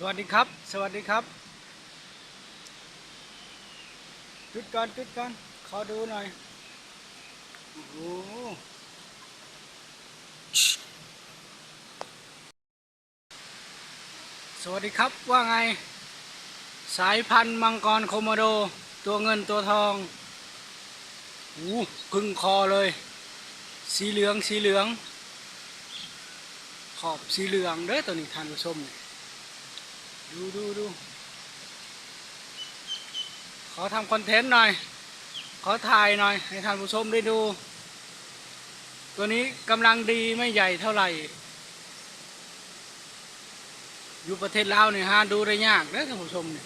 สวัสดีครับ สวัสดีครับจุดก่อนจุดก่อนขอดูหน่อย โอ้โหสวัสดีครับว่าไง สายพันธุ์มังกรโคโมโด ตัวเงินตัวทองโอ้โหพึ่งคอเลย สีเหลืองสีเหลือง ขอบสีเหลืองเด้อตัวนี้ท่านผู้ชมเนี่ย ดูดูดูขอทำคอนเทนต์หน่อย ขอถ่ายหน่อย ให้ท่านผู้ชมได้ดู ตัวนี้กำลังดีไม่ใหญ่เท่าไหร่ อยู่ประเทศลาวเนี่ยหาดูได้ยากเด้อท่านผู้ชมเนี่ย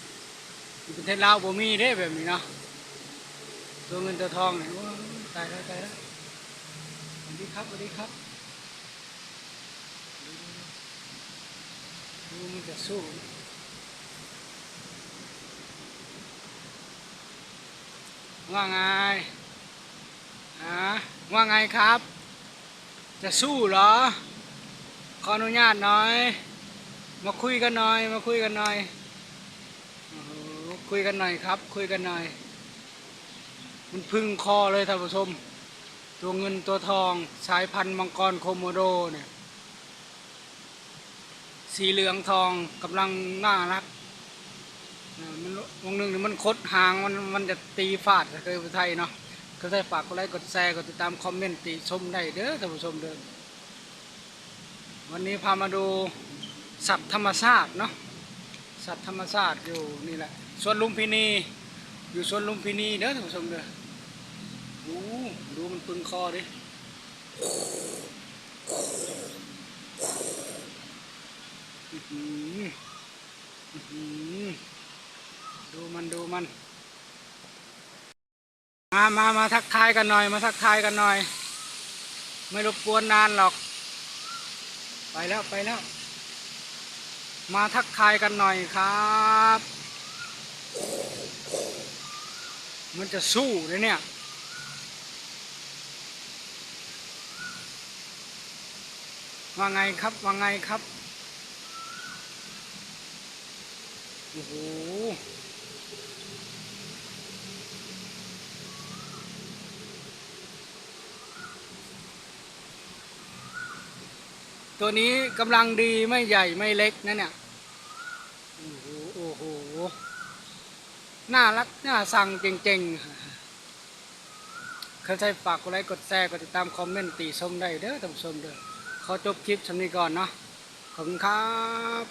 อยู่ประเทศลาวบ่มีเด้แบบนี้เนาะตัวเงินตัวทองเนี่ยโอ้ยตายแล้วตายแล้วสวัสดีครับสวัสดีครับดูดูดูมันจะสู้ ว่าไงฮะว่าไงครับ จะสู้เหรอ ขออนุญาตหน่อย มาคุยกันหน่อย มาคุยกันหน่อยโอ้โหคุยกันหน่อยครับ คุยกันหน่อย มันพึ่งคอเลยท่านผู้ชม ตัวเงินตัวทองสายพันธุ์มังกรโคโมโดเนี่ย สีเหลืองทองกำลังน่ารัก มันวงหนึ่งนี่มันคดหางมันมันจะตีฟาดเคยไปไทยเนาะก็ได้ฝากกดไลค์กดแชร์กดติดตามคอมเมนต์ติชมได้เด้อท่านผู้ชมเด้อวันนี้พามาดูสัตว์ธรรมชาติเนาะสัตว์ธรรมชาติอยู่นี่แหละสวนลุมพินี อยู่สวนลุมพินีเด้อท่านผู้ชมเด้อโอ้ดูมันปึงคอดิอือหืออือหือ ดูมันดูมัน มามามาทักทายกันหน่อย มาทักทายกันหน่อย ไม่รบกวนนานหรอก ไปแล้วไปแล้ว มาทักทายกันหน่อยครับ มันจะสู้เลยเนี่ยว่าไงครับว่าไงครับ โอ้โห ตัวนี้กำลังดีไม่ใหญ่ไม่เล็กนะเนี่ย โอ้โห โอ้โห น่ารัก น่าสั่งเจ๋งๆเขาใช้ฝากกดไลค์ กดแชร์ กดติดตามคอมเมนต์ตีชมได้เด้อท่านผู้ชมเด้อขอจบคลิปชำนี้ก่อนเนาะขอบคุณครับ